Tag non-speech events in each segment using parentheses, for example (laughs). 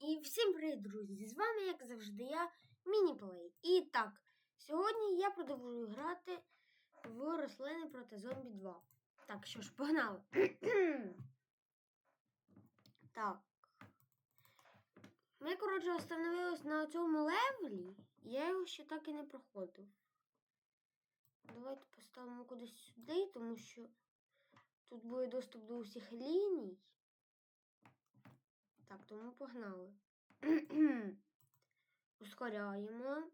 І всім привіт, друзі! З вами, як завжди, я Мініплей. І так, сьогодні я продовжую грати в рослини проти зомбі 2. Так, що ж, погнали. (clears throat) так. Ми, коротше, остановились на цьому левелі. Я його ще так і не проходив. Давайте поставимо кудись сюди, тому що тут буде доступ до усіх ліній. Так, тому погнали. (clears throat) Ускоряємо.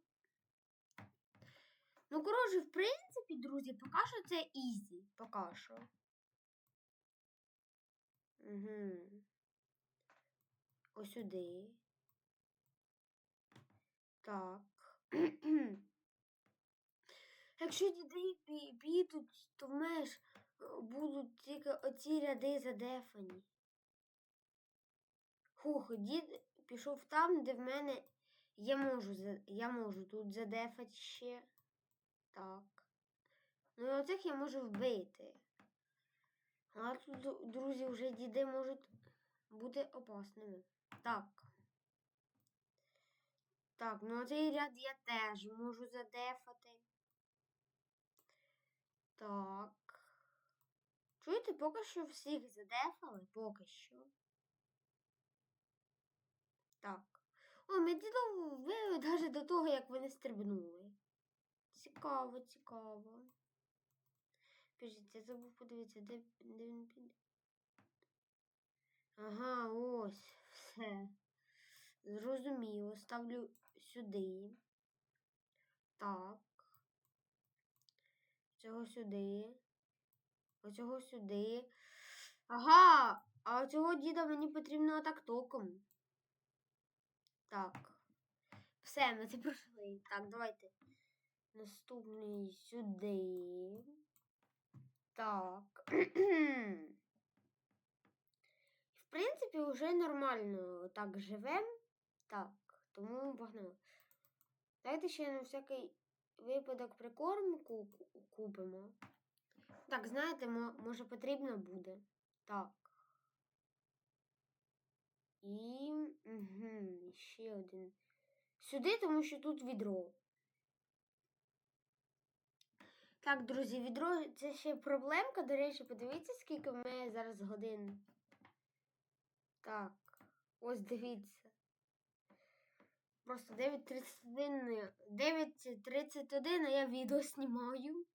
Ну, коротше, в принципі, друзі, поки що це ізі. Поки що. Угу. Ось сюди. Так. (clears throat) Якщо діди пі- підуть, то в мене ж е, будуть тільки оці ряди задефані. Хух, дід пішов там, де в мене я можу я можу тут задефати ще. Так. Ну і оцих я можу вбити. А тут, друзі, вже діди можуть бути опасними. Так. Так, ну цей ряд я теж можу задефати. Так. Чуєте, поки що всіх задефали, поки що. Так. О, ми дідо вбили навіть до того, як вони стрибнули. Цікаво, цікаво. Підождіть, я забув подивитися, де, де він піде. Ага, ось, все. Зрозуміло. Ставлю сюди. Так. Цього сюди. Оцього сюди. Ага! А цього діда мені потрібно атак током. Так. Все, ми це пройшли. Так, давайте. Наступний сюди. Так. В принципі, вже нормально так живем. Так, тому погнали. Давайте ще на всякий випадок прикормку купимо. Так, знаєте, може потрібно буде. Так. І угу, ще один. Сюди, тому що тут відро. Так, друзі, відро це ще проблемка. До речі, подивіться, скільки в мене зараз годин. Так, ось дивіться. Просто 9.31, 9.31, а я відео знімаю.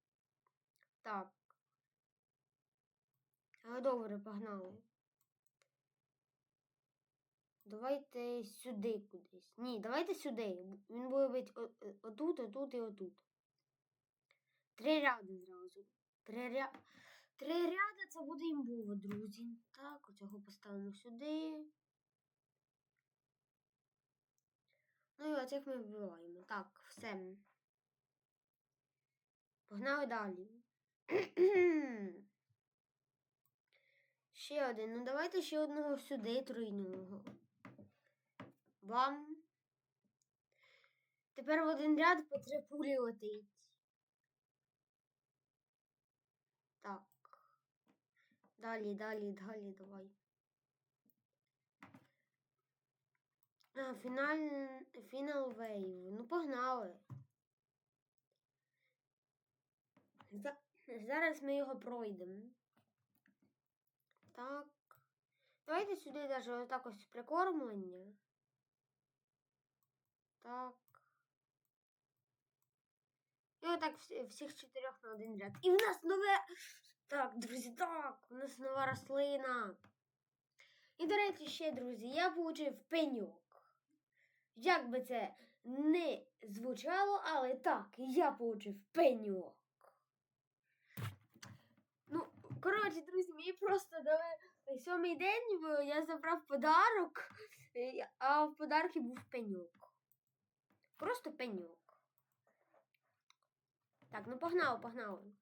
Так. Але добре, погнали. Давайте сюди кудись. Ні, давайте сюди. Він буде бути о- о- отут, отут і отут. Три ряди зразу. Три, ря... Три ряди це буде імбово, друзі. Так, оцього поставимо сюди. Ну і оцих ми вбиваємо. Так, все. Погнали далі. (clears throat) ще один. Ну давайте ще одного сюди тройного. Бам. Тепер в один ряд по три пулі летить. Так. Далі, далі, далі, давай. А, фіналь... Фінал вейв. Ну, погнали. За- Зараз ми його пройдемо. Так. Давайте сюди навіть отак ось прикормлення. Так. І отак всі- всіх чотирьох на один ряд. І в нас нове. Так, друзі, так, у нас нова рослина. І, до речі, ще, друзі, я получив пеньок. Як би це не звучало, але так, я получив пеньок. Ну, коротше, друзі, мені просто дали сьомий день, я забрав подарок, (laughs) а в подарки був пеньок. Просто пеньок. Так, ну погнали, погнали.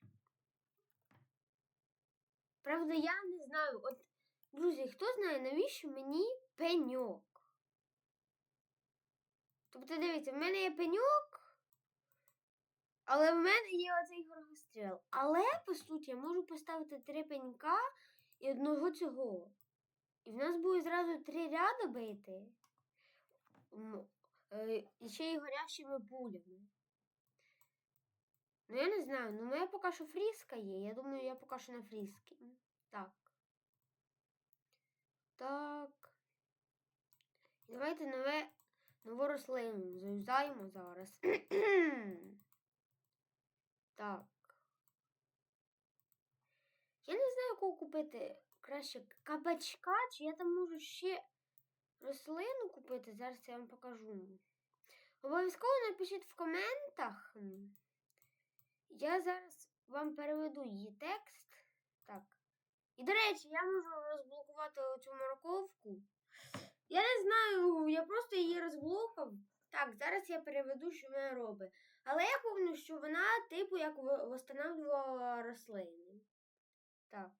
Правда, я не знаю. От, друзі, хто знає, навіщо мені пеньок? Тобто, дивіться, в мене є пеньок, але в мене є оцей горгостріл. Але, по суті, я можу поставити три пенька і одного цього. І в нас буде зразу три ряди бити. Е, І ще й горящими пулями. Ну, я не знаю, ну мене поки що фріска є. Я думаю, я поки що на фріскі. Так. Так. Давайте нове, нову рослину заюзаємо зараз. (clears throat) так. Я не знаю, кого купити краще кабачка, чи я там можу ще рослину купити. Зараз я вам покажу. Обов'язково напишіть в коментах. Я зараз вам переведу її текст. Так. І, до речі, я можу розблокувати оцю морковку. Я не знаю, я просто її розблокав. Так, зараз я переведу, що вона робить. Але я пам'ятаю, що вона, типу, як в- встановлювала рослини. Так.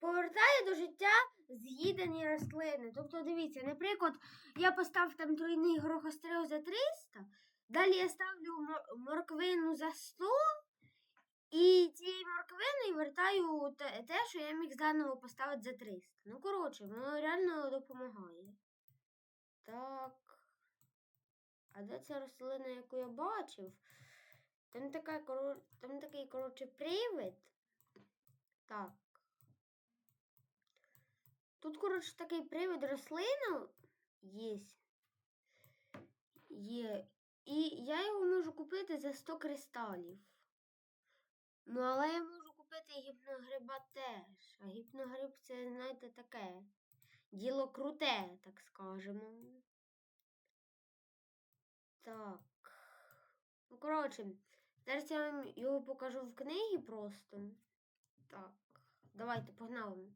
Повертає до життя з'їдені рослини. Тобто, дивіться, наприклад, я поставив там тройний горохострел за 300, далі я ставлю морквину за 100, і цією морквиною вертаю те, що я міг заново поставити за 300. Ну, коротше, воно реально допомагає. Так. А де ця рослина, яку я бачив? Там, така, там такий, коротше, привид. Так. Тут, коротше, такий привид рослина є. Є. І я його можу купити за 100 кристалів. Ну, але я можу купити гіпногриба теж. А гіпногриб це, знаєте, таке. Діло круте, так скажемо. Так. Ну, коротше, зараз я вам його покажу в книгі просто. Так. Давайте, погнали.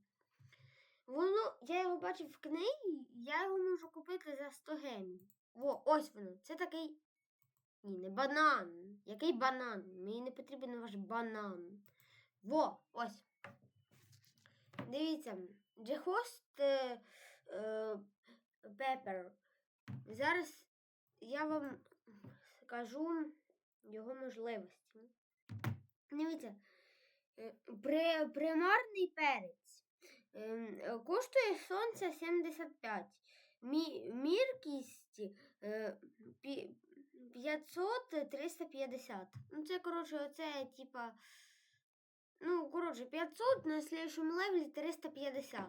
Воно, я його бачив в книгі, я його можу купити за 100 гемів. Во, ось воно. Це такий. Ні, не банан. Який банан? Мені не потрібен ваш банан. Во, ось. Дивіться, Джехост е, е, Пепер. Зараз я вам скажу його можливості. Дивіться, е, при, примарний перець коштує сонця 75. Міркість е, 500 350. Ну, це, коротше, оце, типа. Ну, коротше, 500 на слідчому левелі 350.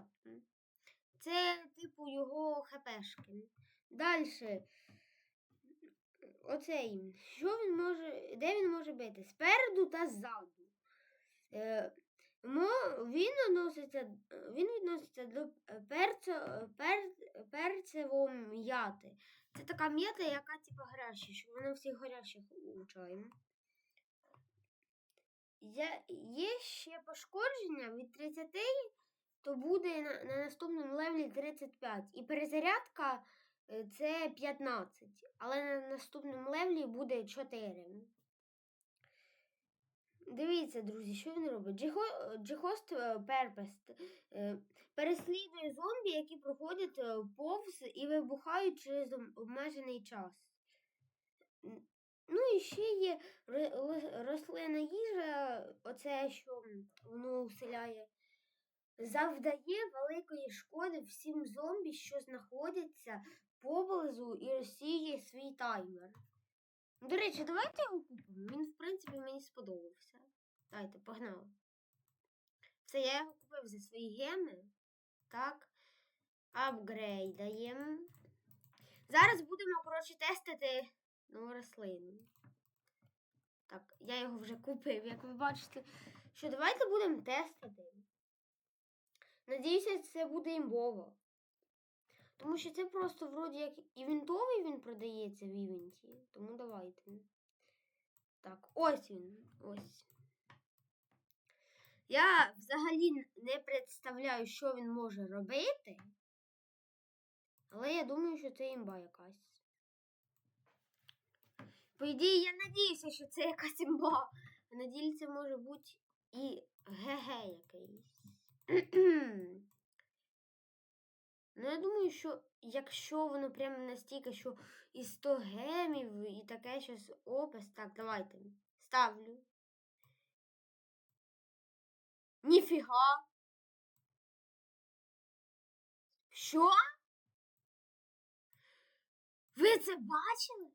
Це, типу, його хпшки. Далі. Оцей. Що він може. Де він може бити? Спереду та ззаду. Е, він наноситься, він відноситься до перцю, пер, перцево м'яти. Це така м'ята, яка типу гаряча, що вона всіх гарячих улучшає. Є, ще пошкодження від 30, то буде на, на наступному левелі 35. І перезарядка е, це 15, але на наступному левелі буде 4. Дивіться, друзі, що він робить? Джихо- Джихост е, Перпест е, переслідує зомбі, які проходять е, повз і вибухають через обмежений час. Ну і ще є рослина їжа, оце, що воно вселяє, завдає великої шкоди всім зомбі, що знаходяться поблизу і розсіює свій таймер. До речі, давайте його купимо. Він, в принципі, мені сподобався. Давайте, погнали. Все, я його купив за свої геми. Так. Апгрейдаємо. Зараз будемо, коротше, тестити нову рослину. Так, я його вже купив, як ви бачите. Що давайте будемо тестити. Надіюся, це буде імбово. Тому що це просто вроді як івентовий він продається в івенті. Тому давайте. Так, ось він. Ось. Я взагалі не представляю, що він може робити. Але я думаю, що це імба якась. По ідеї, я надіюся, що це якась імба. А на ділі це може бути і ГГ якийсь. (clears throat) Ну, я думаю, що якщо воно прямо настільки, що і 100 гемів, і таке щось опис. Так, давайте. Ставлю. Ніфіга. Що? Ви це бачили?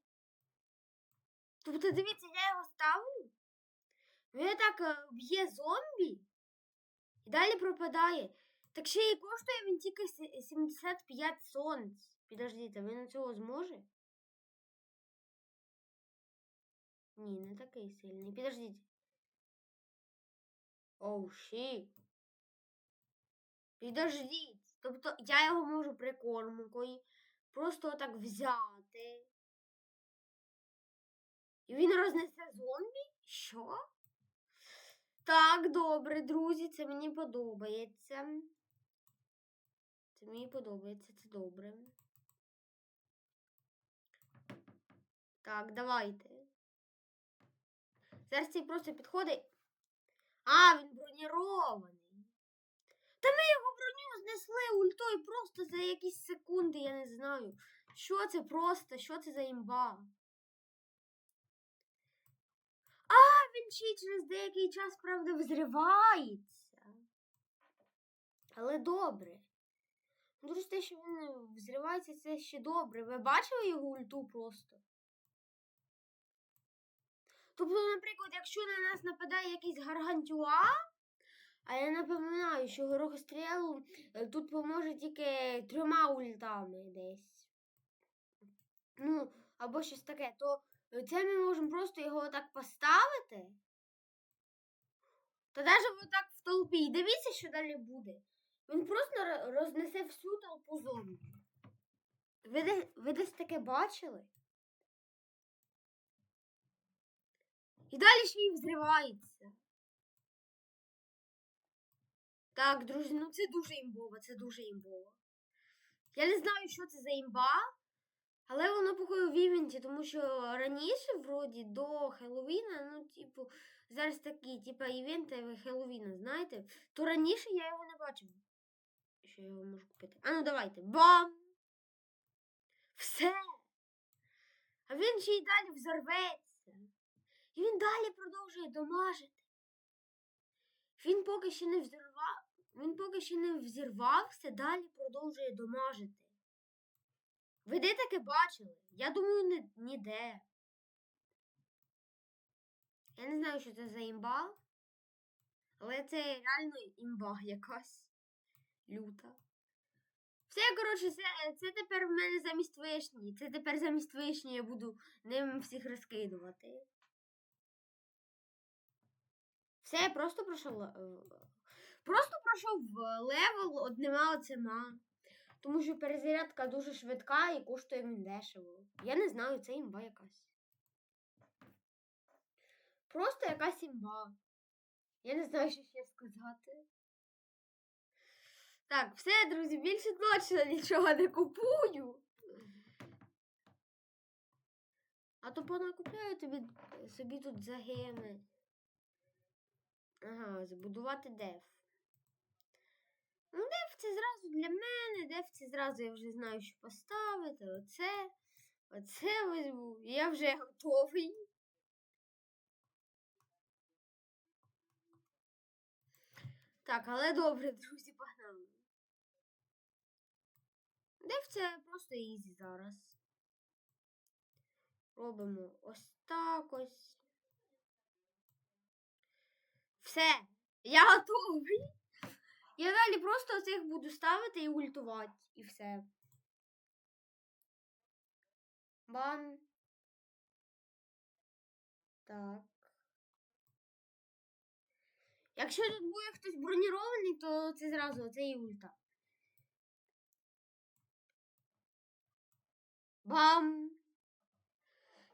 Тобто, дивіться, я його ставлю. Він так е, б'є зомбі і далі пропадає. Так ще й коштує він тільки 75 сонць. Підождіть, він цього зможе? Ні, не такий сильний. Підождіть. Оу, щі. Підождіть. Тобто я його можу прикормкою просто отак взяти. І він рознесе зомбі? Що? Так, добре, друзі, це мені подобається. Це мені подобається, це добре. Так, давайте. Зараз цей просто підходить. А, він бронірований. Та ми його броню знесли ультою просто за якісь секунди, я не знаю. Що це просто? Що це за імба? А, він ще й через деякий час, правда, взривається. Але добре. Дуже те, що він е, взривається, це ще добре. Ви бачили його ульту просто? Тобто, наприклад, якщо на нас нападає якийсь гаргантюа, а я напоминаю, що горохострілу е, тут поможе тільки трьома ультами десь. Ну, або щось таке, то е, це ми можемо просто його отак поставити. Та навіть отак в толпі. І дивіться, що далі буде. Він просто рознесе всю толпу зомбі. Ви, ви десь таке бачили? І далі ще й взривається. Так, друзі, ну це дуже імбово, це дуже імбово. Я не знаю, що це за імба, але воно походу в івенті, тому що раніше, вроді, до Хеллоуіна, ну, типу, зараз такі, типу, івенти Хеллоуіна, знаєте, то раніше я його не бачив. Що я його можу купити? А ну давайте. Бам! Все! А він ще й далі взорветься. Він далі продовжує домажити. Він поки ще не взірвав. Він поки ще не взірвався, далі продовжує домажити. Ви де таке бачили? Я думаю, ні, ніде. Я не знаю, що це за імба, але це реально імба якась люта. Все, коротше, це, це тепер в мене замість вишні. Це тепер замість вишні я буду ним всіх розкидувати. Все, я просто пройшов. е, Просто пройшов е, левел одними оцима. Тому що перезарядка дуже швидка і коштує він дешево. Я не знаю, це імба якась. Просто якась імба. Я не знаю, що ще сказати. Так, все, друзі, більше точно нічого не купую. А то понакупляю тобі собі тут загеми. Ага, збудувати деф. Ну, деф це зразу для мене, деф це зразу я вже знаю, що поставити. Оце. Оце візьму. Я вже готовий. Так, але добре, (laughs) друзі, погнали. Деф це просто ізі зараз. Робимо ось так ось. Все, я готовий. Я далі просто оцих буду ставити і ультувати, і все. Бам. Так. Якщо тут буде хтось бронірований, то це зразу оце і ульта. Бам!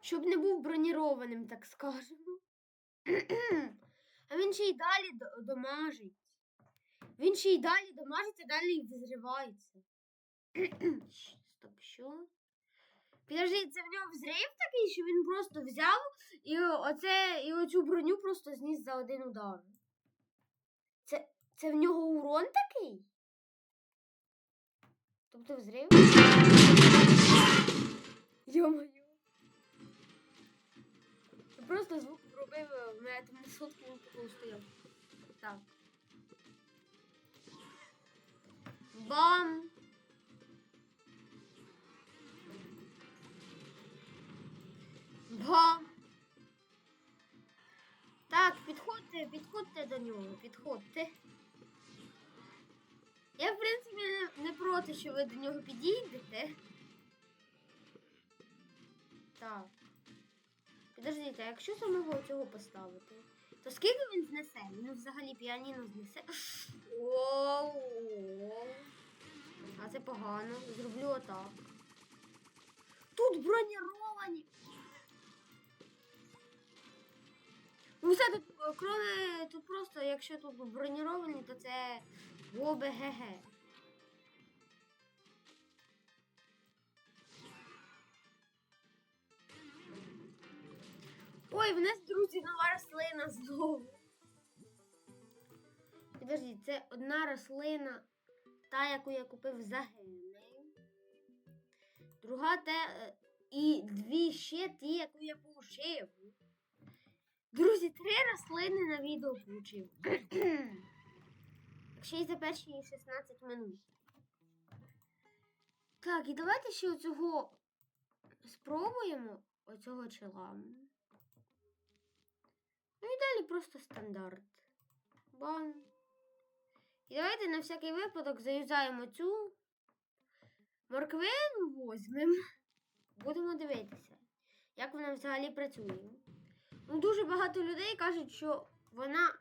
Щоб не був бронірованим, так скажемо. (clears throat) А він ще й далі домажить. Він ще й далі домажить, а далі взривається. Стоп, що? Підожди, це в нього взрив такий, що він просто взяв і оце, і оцю броню просто зніс за один удар. Це, це в нього урон такий? Тобто взрив? Йо-моє. Просто звук зробив, в мене там сутки він. Так. Бам! Бам! Так, підходьте, підходьте до нього, підходьте. Я, в принципі, не, не проти, що ви до нього підійдете. Так. Підождіть, а якщо самого цього поставити, то скільки він знесе? Він взагалі піаніно знесе. Оу. А це погано. Зроблю отак. Тут броніровані. Ну все тут, е, кроме тут просто, якщо тут броніровані, то це ОБГГ. Ой, в нас, друзі, нова рослина знову. Підождіть, це одна рослина, та, яку я купив за гени. Друга те. е, І дві ще ті, яку я получив. Друзі, три рослини на відео получив. (clears throat) Ще й за перші 16 минут. Так, і давайте ще оцього спробуємо оцього чела. Ну і далі просто стандарт. Бам. І давайте на всякий випадок заюзаємо цю морквину возьмемо. Будемо дивитися, як вона взагалі працює. Ну, дуже багато людей кажуть, що вона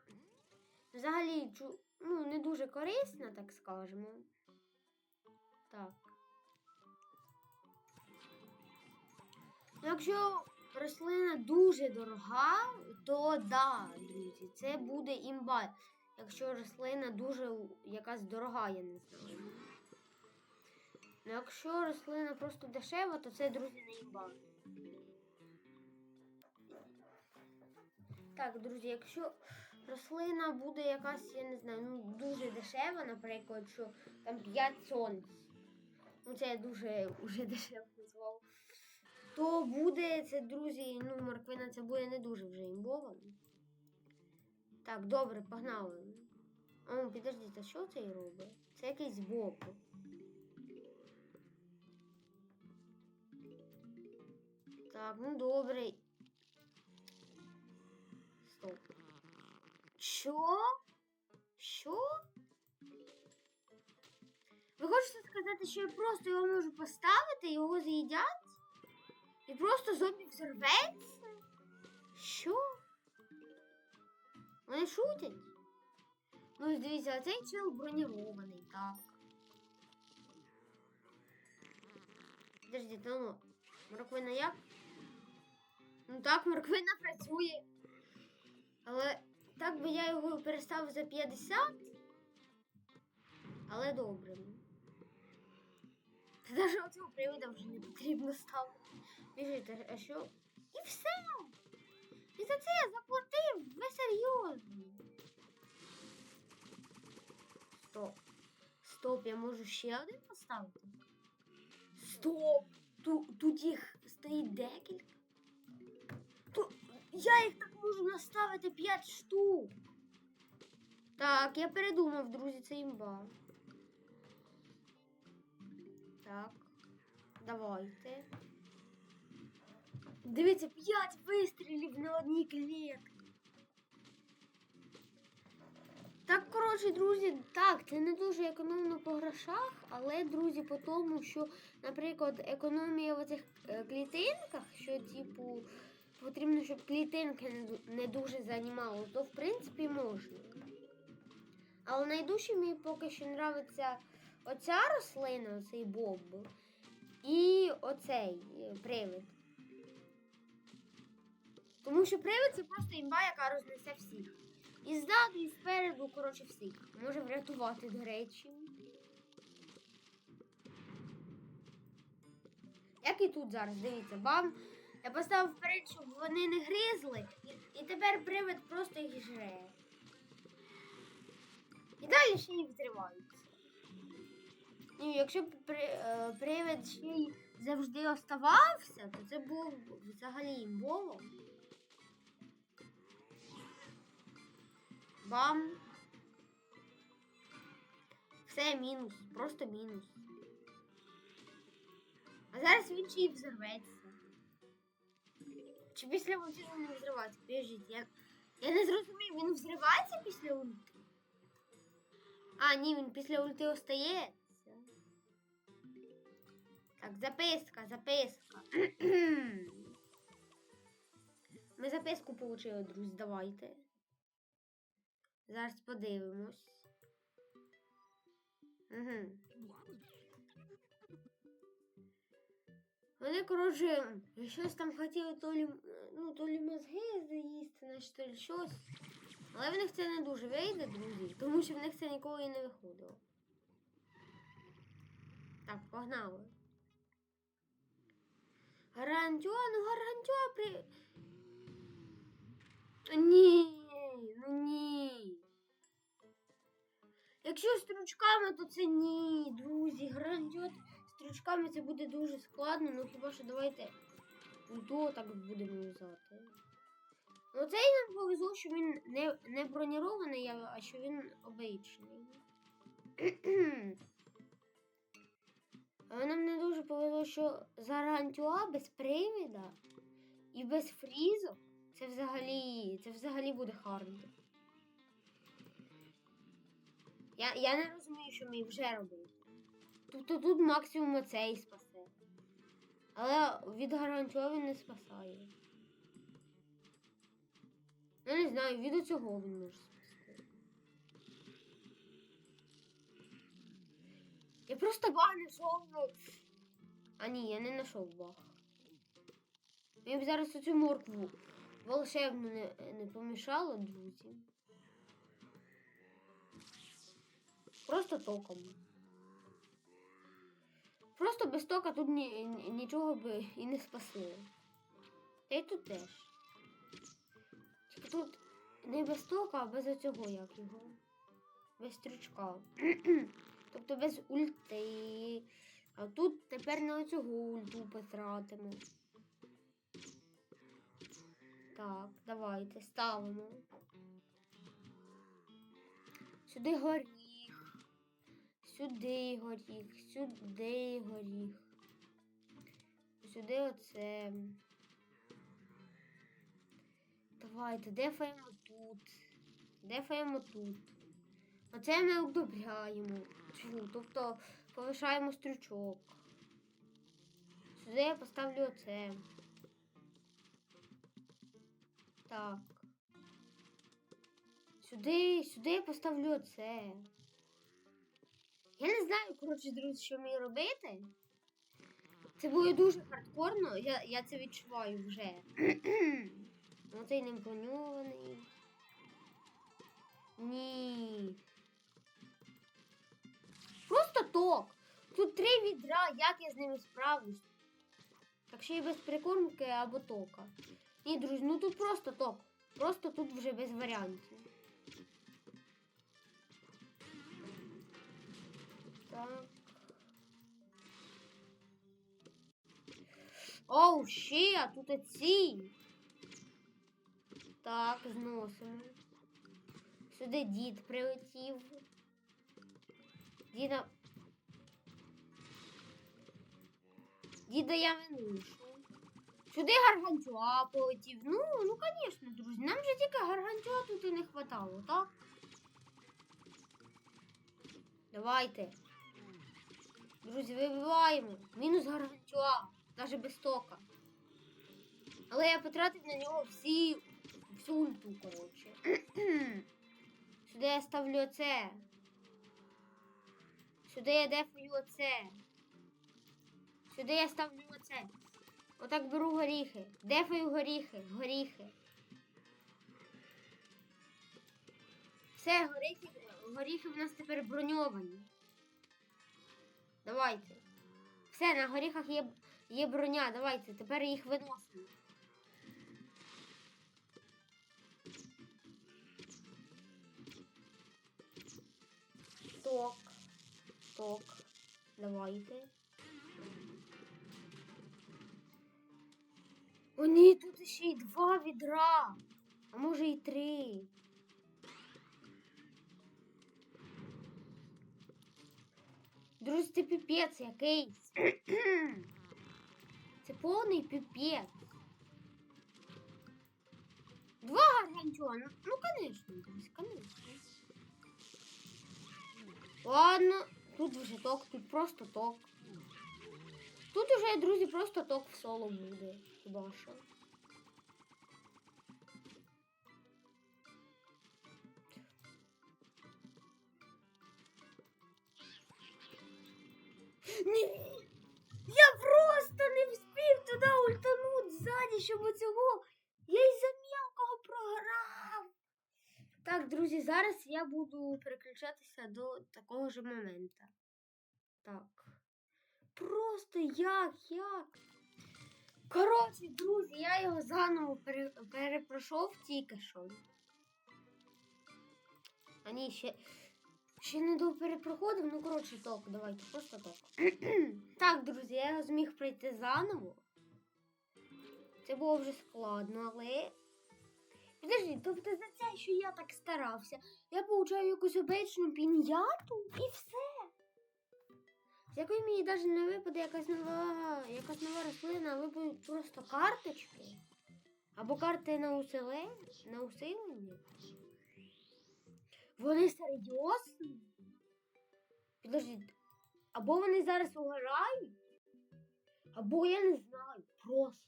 взагалі ну, не дуже корисна, так скажемо. Так. Ну, Якщо рослина дуже дорога, то да, друзі, це буде імба. Якщо рослина дуже якась дорога, я не знаю. Ну, якщо рослина просто дешева, то це, друзі, не імба. Так, друзі, якщо рослина буде якась, я не знаю, ну дуже дешева, наприклад, що там 5 сонць. Ну це дуже (laughs) уже дешево. То буде це, друзі, ну, морквина це буде не дуже вже імбова. Так, добре, погнали. О, підождіть, а що це робить? Це якийсь боб. Так, ну добре. Стоп. Що? Що? Ви хочете сказати, що я просто його можу поставити, його з'їдять? І просто зомбі взорветься? Що? Вони шутять? Ну, дивіться, а цей чел бронірований, так. Подождіть, ну, ну, морквина як? Ну так, морквина працює. Але так би я його переставив за 50. Але добре. Та навіть оцього привида вже не потрібно ставити. Біжить, а- що? І все. І за це я заплатив. Ви серйозно. Стоп. Стоп, я можу ще один поставити? Стоп! Тут, тут їх стоїть декілька. Ту, я їх так можу наставити 5 штук. Так, я передумав, друзі, це імба. Так. Давайте. Дивіться, 5 вистрілів на одній клітці. Так, коротше, друзі, так, це не дуже економно по грошах, але, друзі, по тому, що, наприклад, економія в цих е, клітинках, що, типу, потрібно, щоб клітинки не дуже займали, то в принципі можна. Але найдужче мені поки що нравиться оця рослина, оцей боб, і оцей е, привид. Тому що привид це просто імба, яка рознесе всіх. І ззаду, і спереду, коротше, всіх. Може врятувати, до речі. Як і тут зараз, дивіться, бам. Я поставив вперед, щоб вони не гризли, і, і тепер привид просто їх жре. І далі ще й взриваються. Ні, якщо б при, е, привид ще й завжди оставався, то це було взагалі імбово. Бам. Все мінус, просто мінус. А зараз він ще й взорветься. Чи після цього не взриватися? Підождіть, я, Я не зрозумів, він взривається після ульти? А, ні, він після ульти остається. Так, записка, записка. (clears throat) Ми записку отримали, друзі, давайте. Зараз подивимось. Угу. Вони, коротше, щось там хотіли то лі, ну, то лі мозги заїсти, значить, то лі щось. Але в них це не дуже вийде, друзі, тому що в них це ніколи і не виходило. Так, погнали. Гарантюа, ну гарантюа при. Ні, ну ні. Якщо стручками, то це ні, друзі. Гарантюа стручками це буде дуже складно, ну хіба що давайте ульту так будемо юзати. Ну цей нам повезло, що він не, не бронірований, а що він обичний. (clears throat) Але нам не дуже повезло, що Зарантюа без привіда і без фрізок це взагалі. Це взагалі буде хард. Я, я не розумію, що ми вже робити. Тобто тут максимум оцей спасе. Але від гарантіо не спасає. Я не знаю, від цього він може спасти. Я просто баг не знайшов. А ні, я не знайшов баг. Мені б зараз оцю моркву волшебну не, не помішало, друзі. Просто током. Просто без тока тут ні, ні- нічого би і не спасло. Та й тут теж. Тільки тут не без тока, а без оцього як його. Без стрічка. (clears throat) тобто без ульти. А тут тепер на оцього ульту потратимо. Так, давайте ставимо. Сюди горіх. Сюди горіх, сюди горіх. Сюди оце. Давайте, дефаємо тут. Дефаємо тут. Оце ми удобряємо. Чу, тобто повишаємо стрючок. Сюди я поставлю оце. Так. Сюди, сюди я поставлю оце. Я не знаю, коротше, друзі, що мені робити. Це буде дуже хардкорно, я, я це відчуваю вже. (clears throat) Ну цей не броньований. Ні. Просто ток. Тут три відра, як я з ними справлюсь. Так ще й без прикормки або тока. Ні, друзі, ну тут просто ток. Просто тут вже без варіантів. Так. Оу, ще, тут ці. Так, зносимо. Сюди дід прилетів. Діда. Діда я винушу. Сюди гаргантюа полетів. Ну, ну, звісно, друзі. Нам же тільки гаргантюа тут і не хватало, так? Давайте. Друзі, вибиваємо. Мінус гаргантюа. Навіть без тока. Але я потратив на нього всі всю ульту, коротше. (clears throat) Сюди я ставлю оце. Сюди я дефаю оце. Сюди я ставлю оце. Отак беру горіхи. Дефаю горіхи, горіхи. Все, горіхи, горіхи в нас тепер броньовані. Давайте. Все, на горіхах є, є броня. Давайте, тепер їх виносимо. Ток. Ток. Давайте. О, ні, тут ще й два відра. А може і три. Друзі, це піпець якийсь. Це повний піпець. Два гаргантюана. Ну, конечно, друзі, конечно. Ладно, тут вже ток, тут просто ток. Тут уже, друзі, просто ток в соло буде. Хіба що. Ні! Я просто не встиг туди ультануть ззаді, щоб оцього. Я із-за м'якого програв. Так, друзі, зараз я буду переключатися до такого ж моменту. Так. Просто як, як? Коротше, друзі, я його заново пере... перепройшов тільки що. А ні, ще, ще не до перепроходив, ну коротше, ток, давайте, просто ток. (clears throat) так, друзі, я зміг пройти заново. Це було вже складно, але. Підожди, тобто за це, що я так старався, я получаю якусь обичну пін'яту і все. З якої мені навіть не випаде якась нова, якась нова рослина, а випадуть просто карточки. Або карти на усилення. На усилення. Вони серйозні? Підождіть. Або вони зараз угорають, або я не знаю. Просто.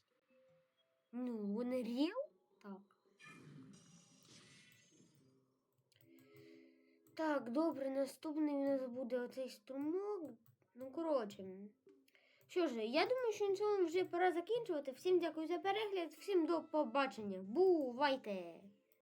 Ну, вони ріл? Так. Так, добре, наступний у нас буде оцей струмок. Ну, коротше. Що ж, я думаю, що на цьому вже пора закінчувати. Всім дякую за перегляд, всім до побачення. Бувайте!